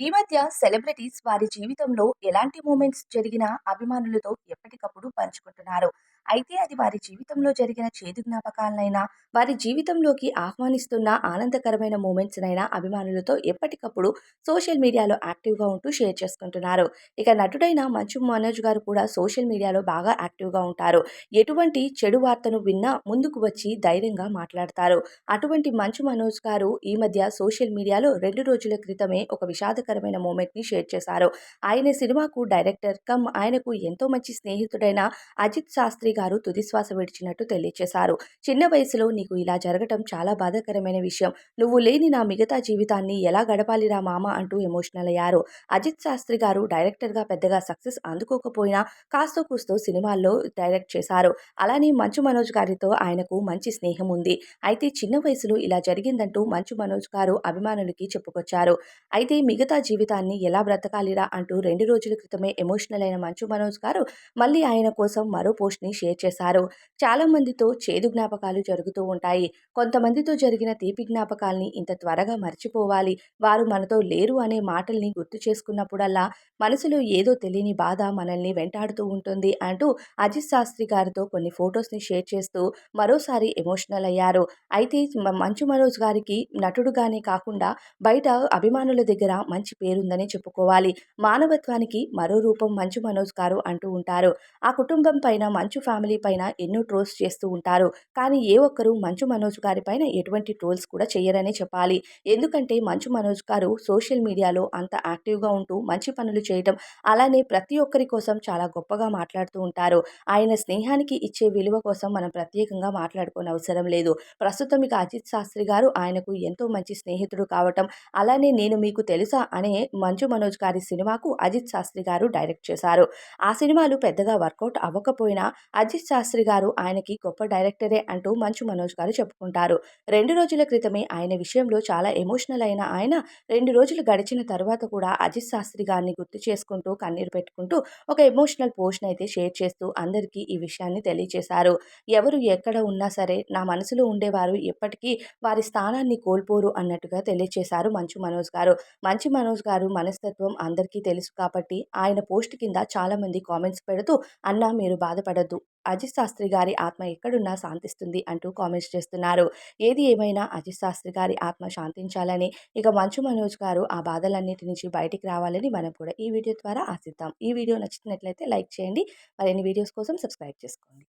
ఈ మధ్య సెలబ్రిటీస్ వారి జీవితంలో ఎలాంటి మూమెంట్స్ జరిగినా అభిమానులతో ఎప్పటికప్పుడు పంచుకుంటున్నారు. అయితే అది వారి జీవితంలో జరిగిన చేదు జ్ఞాపకాలనైనా, వారి జీవితంలోకి ఆహ్వానిస్తున్న ఆనందకరమైన మూమెంట్స్‌నైనా అభిమానులతో ఎప్పటికప్పుడు సోషల్ మీడియాలో యాక్టివ్‌గా ఉంటూ షేర్ చేసుకుంటున్నారు. ఇక నటుడైన మంచు మనోజ్ గారు కూడా సోషల్ మీడియాలో బాగా యాక్టివ్‌గా ఉంటారు. ఎటువంటి చెడు వార్తను విన్నా ముందుకు వచ్చి ధైర్యంగా మాట్లాడతారు. అటువంటి మంచు మనోజ్ గారు ఈ మధ్య సోషల్ మీడియాలో రెండు రోజుల క్రితమే ఒక విషాదకరమైన మూమెంట్‌ని షేర్ చేశారు. ఆయన సినిమాకు డైరెక్టర్ కమ్ ఆయనకు ఎంతో మంచి స్నేహితుడైన అజిత్ శాస్త్రి గారు తుదిశ్వాస విడిచినట్టు తెలియచేశారు. చిన్న వయసులో నీకు ఇలా జరగటం చాలా బాధాకరమైన విషయం. నువ్వు లేని నా మిగతా జీవితాన్ని ఎలా గడపాలిరా మామ అంటూ ఎమోషనల్ అయ్యారు. అజిత్ శాస్త్రి గారు డైరెక్టర్‌గా పెద్దగా సక్సెస్ అందుకోకపోయినా కాస్తో కూస్తో సినిమాల్లో డైరెక్ట్ చేశారు. అలానే మంచు మనోజ్ గారితో ఆయనకు మంచి స్నేహం ఉంది. అయితే చిన్న వయసులో ఇలా జరిగిందంటూ మంచు మనోజ్ గారు అభిమానులకి చెప్పుకొచ్చారు. అయితే మిగతా జీవితాన్ని ఎలా బ్రతకాలిరా అంటూ రెండు రోజుల క్రితమే ఎమోషనల్ అయిన మంచు మనోజ్ గారు మళ్ళీ ఆయన కోసం మరో పోస్ట్‌ని షేర్ చేశారు. చాలా మందితో చేదు జ్ఞాపకాలు జరుగుతూ ఉంటాయి. కొంతమందితో జరిగిన తీపి జ్ఞాపకాల్ని ఇంత త్వరగా మర్చిపోవాలి, వారు మనతో లేరు అనే మాటల్ని గుర్తు చేసుకున్నప్పుడల్లా మనసులో ఏదో తెలియని బాధ మనల్ని వెంటాడుతూ ఉంటుంది అంటూ అజిత్ శాస్త్రి గారితో కొన్ని ఫొటోస్ని షేర్ చేస్తూ మరోసారి ఎమోషనల్ అయ్యారు. అయితే మంచు మనోజ్ గారికి నటుడుగానే కాకుండా బయట అభిమానుల దగ్గర మంచి పేరుందని చెప్పుకోవాలి. మానవత్వానికి మరో రూపం మంచు మనోజ్ గారు అంటూ ఉంటారు. ఆ కుటుంబం పైన మంచు ఫ్యామిలీ ఫ్యామిలీ పైన ఎన్నో ట్రోల్స్ చేస్తూ ఉంటారు. కానీ ఏ ఒక్కరు మంచు మనోజ్ గారి పైన ఎటువంటి ట్రోల్స్ కూడా చేయరనే చెప్పాలి. ఎందుకంటే మంచు మనోజ్ గారు సోషల్ మీడియాలో అంత యాక్టివ్‌గా ఉంటూ మంచి పనులు చేయటం, అలానే ప్రతి ఒక్కరి కోసం చాలా గొప్పగా మాట్లాడుతూ ఉంటారు. ఆయన స్నేహానికి ఇచ్చే విలువ కోసం మనం ప్రత్యేకంగా మాట్లాడుకోనవసరం లేదు. ప్రస్తుతం ఇక అజిత్ శాస్త్రి గారు ఆయనకు ఎంతో మంచి స్నేహితుడు కావటం, అలానే నేను మీకు తెలుసా అనే మంచు మనోజ్ గారి సినిమాకు అజిత్ శాస్త్రి గారు డైరెక్ట్ చేశారు. ఆ సినిమాలు పెద్దగా వర్కౌట్ అవ్వకపోయినా అజిత్ శాస్త్రి గారు ఆయనకి గొప్ప డైరెక్టరే అంటూ మంచు మనోజ్ గారు చెప్పుకుంటారు. రెండు రోజుల క్రితమే ఆయన విషయంలో చాలా ఎమోషనల్ అయిన ఆయన రెండు రోజులు గడిచిన తర్వాత కూడా అజిత్ శాస్త్రి గారిని గుర్తు చేసుకుంటూ కన్నీరు పెట్టుకుంటూ ఒక ఎమోషనల్ పోస్ట్‌నైతే షేర్ చేస్తూ అందరికీ ఈ విషయాన్ని తెలియజేశారు ఎవరు ఎక్కడ ఉన్నా సరే నా మనసులో ఉండేవారు ఎప్పటికీ వారి స్థానాన్ని కోల్పోరు అన్నట్టుగా తెలియజేశారు మంచు మనోజ్ గారు. మంచు మనోజ్ గారు మనస్తత్వం అందరికీ తెలుసు కాబట్టి ఆయన పోస్ట్ కింద చాలామంది కామెంట్స్ పెడుతూ అన్నా మీరు బాధపడద్దు అజిత్ శాస్త్రి గారి ఆత్మ ఎక్కడున్నా శాంతిస్తుంది అంటూ కామెంట్స్ చేస్తున్నారు. ఏది ఏమైనా అజిత్ శాస్త్రి గారి ఆత్మ శాంతించాలని, ఇక మంచు మనోజ్ గారు ఆ బాధలన్నిటి నుంచి బయటికి రావాలని మనం కూడా ఈ వీడియో ద్వారా ఆశిద్దాం. ఈ వీడియో నచ్చినట్లయితే లైక్ చేయండి. మరిన్ని వీడియోస్ కోసం సబ్స్క్రైబ్ చేసుకోండి.